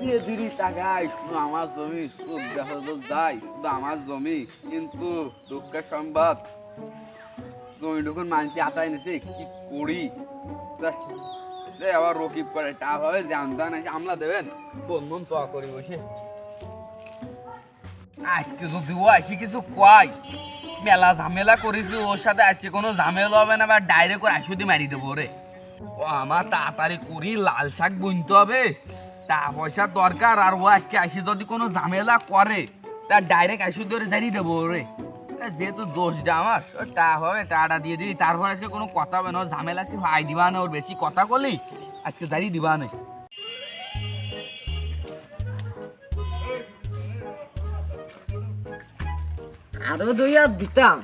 দিয়ে দিরি টাকায় শুধু আমার জমি সুদ দেখা যাই, শুধু আমার জমি, কিন্তু দুঃখের সংবাদ। জমি ঢুকুন মানুষ আতাই নিছে, কি করি? যে আবার রকিব করে টা হবে জানতাম এসে আমলা দেবেন? বন্ধন তো করি বসে। আজকে যদি ও আসি কিছু কয়? মেলা ঝামেলা করেছি, ওর সাথে আজকে কোনো ঝামেলা হবে না, বা ডাইরেক্ট করে আসুদি মারি দেবো রে। ও আমার তাড়াতাড়ি করি, লাল শাক বুনতে হবে। টা পয়সার দরকার আর ও আজকে আসি যদি কোনো ঝামেলা করে, তা ডাইরেক্ট আসি ধরে জানিয়ে দেবো রে যেহেতু দোষটা আমার টা হবে, টাটা দিয়ে দিই তারপর আজকে কোনো কথা হবে না ঝামেলা আজকে ভাই দিবা না, ওর বেশি কথা করলি আজকে জানিয়ে দিবা না। আরও দুই হাত দিতাম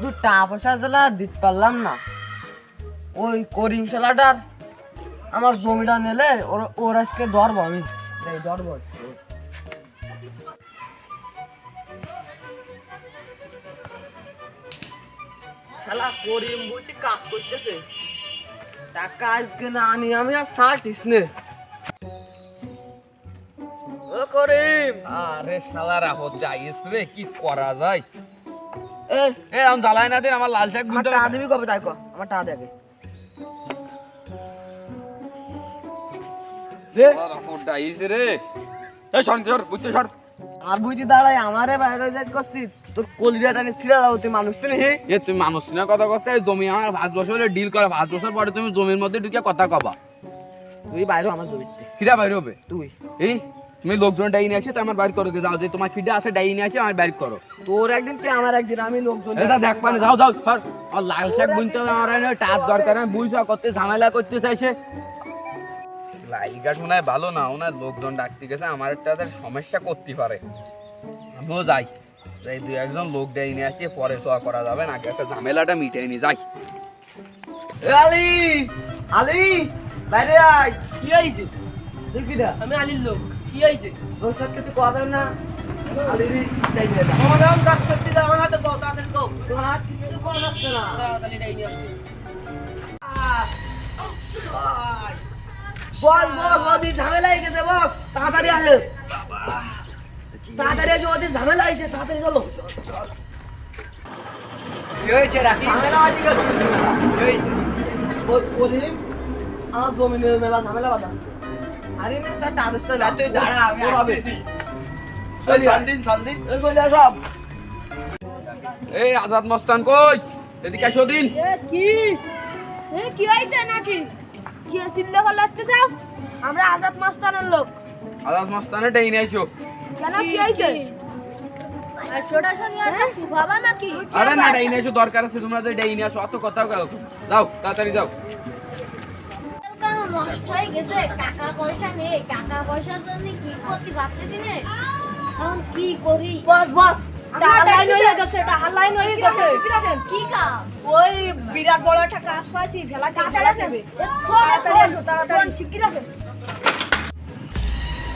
দু টাকা পয়সা দিতে পারলাম না। ওই করিম শালাটার আমার জমিটা নিলে ওর ওর আজকে ধরবো আমি। ধরবো। আজকে। করিম বলতে কাজ করতেছে। টাকা আজকে না আনি আমি আর ষাটিস নে ও করিম। আরে যাইস রে কি করা যায়? এ এ আমি না দিন আমার লাল শাক দিবি কবে তাই আমার টাকা দেখে রে। শালার আপদ রে। এই সর সর বুঝতে সর। আর বুঝি দাঁড়াই আমারে বাইরে যাই করছি তোর কলিজাটা নিয়ে ছিঁড়ে দাও তুই মানুষ চিনি এ তুমি মানুষ না কথা কথা জমি আমার পাঁচ বছর হলে ডিল করে পাঁচ বছর পরে তুমি জমির মধ্যে ঢুকে কথা কবা। তুই বাইরে আমার জমিতে। কিরা বাইরে হবে? তুই। এই তুমি লোকজন ডাইনি আছে তো আমার বাড়ি করে যাও যে তোমার আছে ডাইনি আছে আমার বাড়ি করো। তোর একদিন তুই আমার একদিন আমি লোকজন এটা দেখ পানি যাও যাও সর। আর লাল শাক বুনতে হবে আমার টাপ দরকার আমি বুঝা করতে ঝামেলা করতে চাইছে। লাইগাট মনে হয় ভালো না ওনার লোকজন ডাকতে গেছে আমার একটা সমস্যা করতে পারে। আমিও যাই। যাই দুই একজন লোক ডাইনি আসে পরে সোয়া করা যাবে না একটা ঝামেলাটা মিটাই নি যাই। আলি! আলি! বাইরে আয় কি হয়েছে? দেখবি না? আমি আলির লোক কি হয়েছে? তোর সাথে তুই কথা না। আলির না আমার নাম কাজ করতে আমার হাতে কও তাড়াতাড়ি কও। তোমার হাত কিছু করা যাচ্ছে না? তাড়াতাড়ি ডাইনি আসছে বল বল ওদের ঝামেলা হয়ে গেছে বল তাড়াতাড়ি আসে তাড়াতাড়ি আসে ওদের ঝামেলা হয়েছে তাড়াতাড়ি চলো। হয়েছে হয়েছে? হয়েছে আমার জমিনের মেলা ঝামেলা আরে না তার দাঁড়া আমি হবে। এই কইলা সব? এই আজাদ মস্তান কই? এদিকে আসো দিন। এ কি? এ কি হয়েছে নাকি? কি চিল্লা ফলাতে যাও। আমরা আজাদ মাস্তানের লোক। আজাদ মস্তানে ডাইনি আসো কেন কি হয়েছে আর ছোটা শনি আছে তুই বাবা নাকি? আরে না ডাইনি আসো দরকার আছে তোমরা যে ডাইনি আসো অত কথা গেল যাও তাড়াতাড়ি যাও। কেন নষ্ট হয়ে গেছে টাকা পয়সা নেই টাকা পয়সার জন্য কি করতে পারতেছি না। এখন কি করি? বস বস টাকা লাইন হয়ে গেছে টাকা লাইন হয়ে গেছে। কি কাম ওই বিরাট বড় একটা কাজ পাইছি ভেলা তাড়াতাড়ি আসো তাড়াতাড়ি। ঠিক রাখেন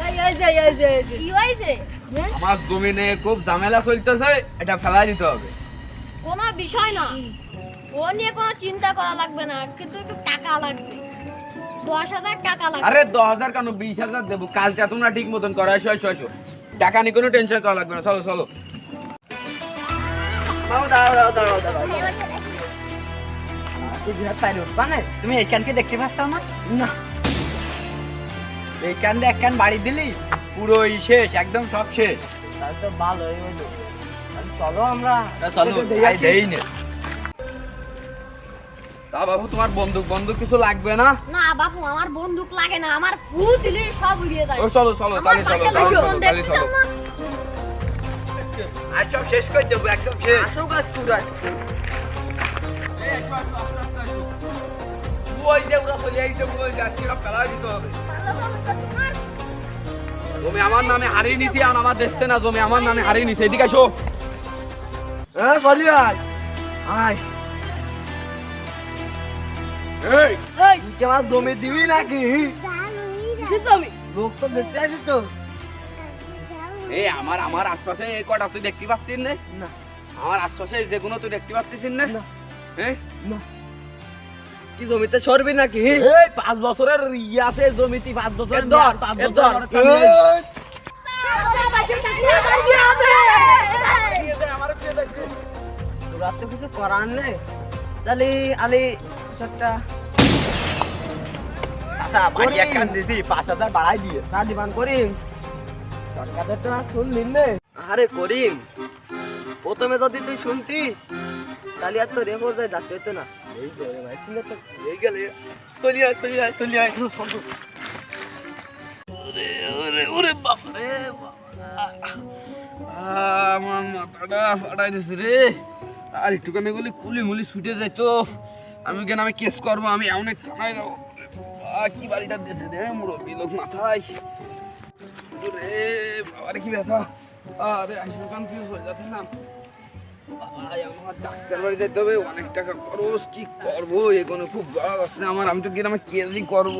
এই এই যে এই যে এই যে। কি হয়েছে? আমার জমিনে খুব ঝামেলা চলতেছে এটা ফেলা দিতে হবে। কোনো বিষয় না। ও নিয়ে কোনো চিন্তা করা লাগবে না কিন্তু একটু টাকা লাগবে। দশ হাজার টাকা লাগবে। আরে দশ হাজার কেন? বিশ হাজার দেবো। কাজটা তোমরা ঠিক মতন করো এসো এসো এসো। টাকা নিয়ে কোনো টেনশন করা লাগবে না। চলো চলো। দাঁড়াও দাঁড়াও দাঁড়াও দাঁড়াও। তুই বিরাট পাইলে উঠবা না? তুমি এইখানকে দেখতে পাচ্ছ না? না। এইখান দিয়ে একখান বাড়ি দিলি পুরো শেষ একদম সব শেষ। তাহলে তো ভালোই হইল চলো আমরা। চলো। দেখে আসি। দেই নে। তা বাবু তোমার বন্দুক বন্দুক কিছু লাগবে না? না বাপু আমার বন্দুক লাগে না। আমার ফু দিলে সব উড়িয়ে যায় ও চলো চলো তাহলে চলো তাহলে চলো চলো। আমার। সব শেষ করে দেবো একদম শেষ। আসো গাছ তুরা ওই যে ওরা চলে আইছে ওই গাছটি সব ফেলা দিতে হবে। জমি আমার নামে হারিয়ে নিছি আর আমার দেখছে না জমি আমার নামে হারিয়ে নিছে। এদিকে আসো। হ্যাঁ বলি আয়। আয়। এই। এই তুই আমার জমি দিবি নাকি? কি লোক তো দেখতে আসিস তো। এই আমার আমার আশপাশে এই কটা তুই দেখতে পাচ্ছিস না? আমার আশপাশে যেগুলো তুই দেখতে পাচ্ছিস না? না। হ্যাঁ না। কি জমিতে সরবি নাকি? এই পাঁচ বছরের ইয়ে আছে জমিতে পাঁচ বছরের ধর, পাঁচ বছর ধর। আমার কামে নেই। তোরা তো কিছু করার নেই। তাহলে আলি একটা চাচা বাড়ি এক দিছি পাঁচ হাজার বাড়াই দিয়ে। তা দিবান করিম। সরকারের তো আর শুনলি নে আরে করিম প্রথমে যদি তুই শুনতিস আর তো রেপো না এই তো তো এই গেলে চলি আয় চলি আয় চলি আয় ওরে ওরে ওরে বাপ রে দিছে রে আর কুলি মুলি ছুটে যাইতো আমি কেন আমি কেস করব আমি এমন এক থানায় যাব কি বাড়িটা দিয়েছে রে মুরব্বী লোক মাথায় রে বাবারে কি ব্যথা আরে আইসুকান হয়ে যাচ্ছে না ডাক্তার বাড়ি যেতে অনেক টাকা খরচ, কি করব? এগুলো খুব গড়া আছে আমার, আমি তো গেলাম কেজি করব।